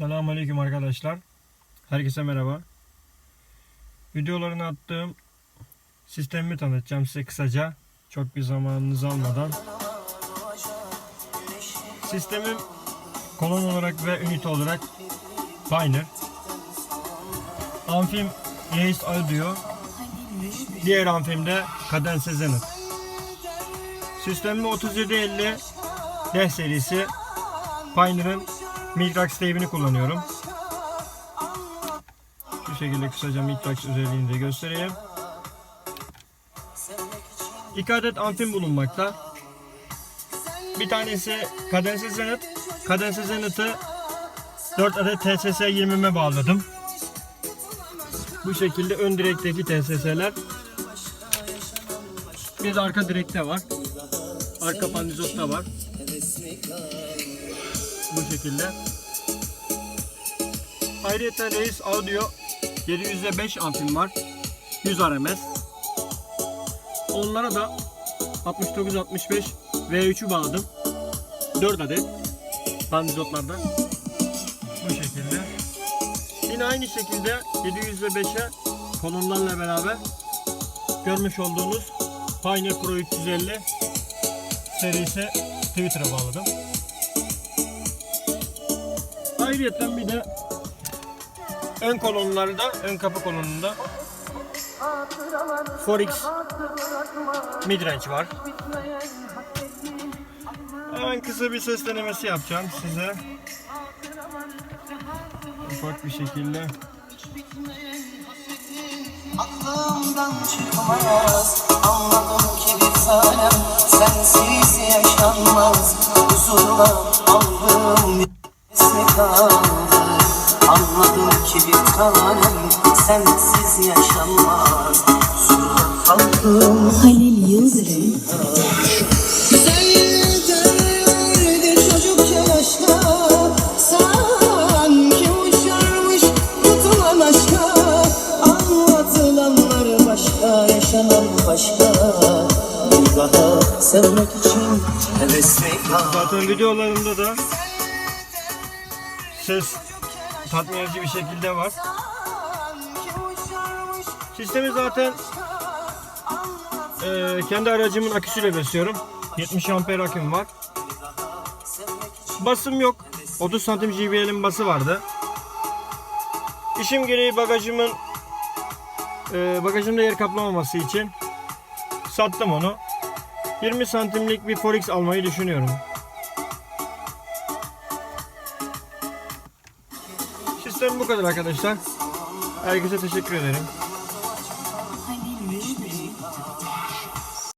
Selamünaleyküm arkadaşlar. Herkese merhaba. Videolarını attığım sistemimi tanıtacağım size kısaca. Çok bir zamanınızı almadan. Sistemim kolon olarak ve ünite olarak Pioneer. Amfim Yates Audio. Diğer amfim de Cadence Zenith. Sistemimi 3750 D serisi Pioneer'ın Mitrax teybini kullanıyorum. Şu şekilde kısaca Mitrax özelliğini de göstereyim. İki adet amfim bulunmakta. Bir tanesi Cadence Zenith. Cadence Zenith'ı 4 adet TSS 20'me bağladım. Bu şekilde ön direkteki TSS'ler. Bir de arka direkte var. Arka pandizotta var. Bu şekilde. Ayrıca Reis Audio 705 amfim var. 100 RMS. Onlara da 6965 V3'ü bağladım. 4 adet pandizotlardan. Bu şekilde. Yine aynı şekilde 705'e kolonlarla beraber görmüş olduğunuz Pioneer Pro 350 serisi Twitter'a bağladım. Ayrıca bir de ön kolonlarda, ön kapı kolonunda Forex midrange var. Hemen kısa bir ses denemesi yapacağım size. Ufak bir şekilde. Aklımdan çıkmaz Anladım ki bir tanem Sensiz yaşanmaz Huzurla kaldı Anladım ki bir tanem Sensiz yaşanmaz Huzurla kaldım Halil Yıldırım başka, yaşanan başka Bir daha sevmek için heves mi kaldı? Zaten videolarımda da ses tatmin edici bir şekilde var. Sistemi zaten eee, kendi aracımın aküsüyle besliyorum. 70 amper aküm var. Basım yok. 30 santim JBL'in bası vardı. İşim gereği bagajımın eee bagajımda yer kaplamaması için sattım onu. 20 santimlik bir Forex almayı düşünüyorum. Sistem bu kadar arkadaşlar. Herkese teşekkür ederim.